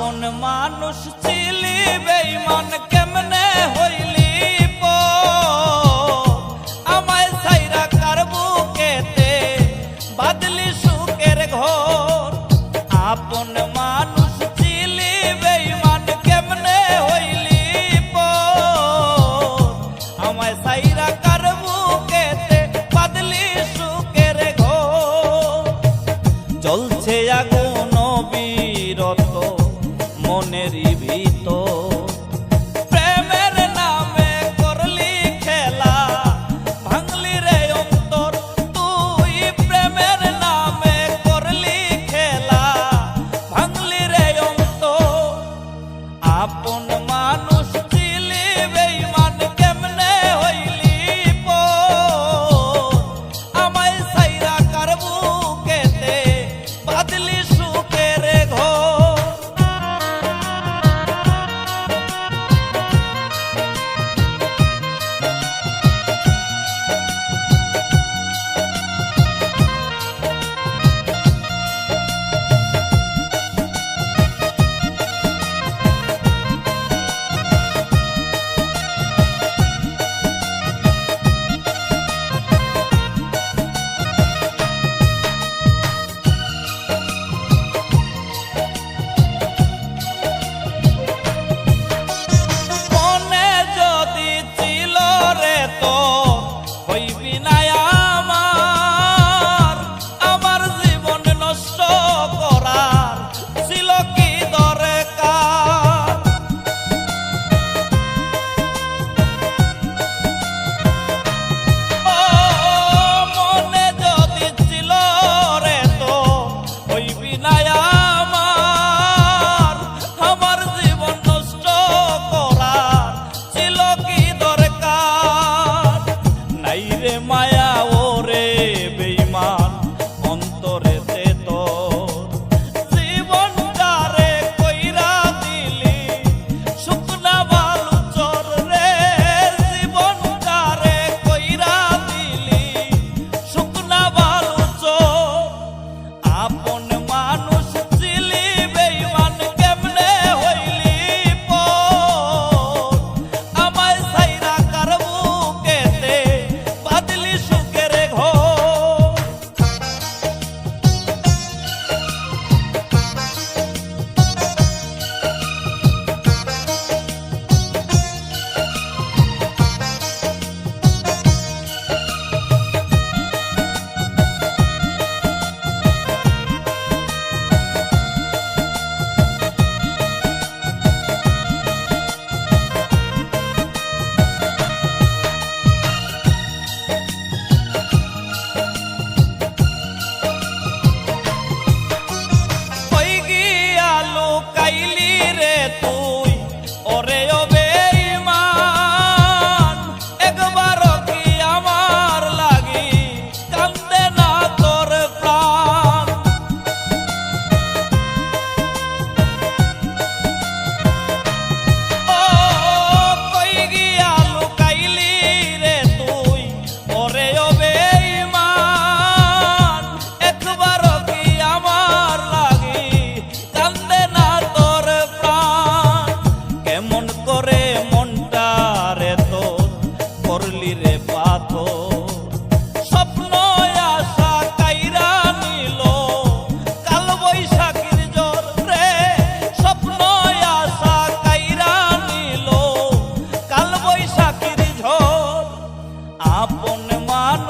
আপন মানুষ ছিলি বেইমান কেমনে হইলি পো? আমায় সাইরা কারবু কেতে বাদলি সুকের ঘর? আপন মানুষ ছিলি বেইমান কেমনে হইলি পো? আমায় সাইরা পৃথিবী তো মন মানো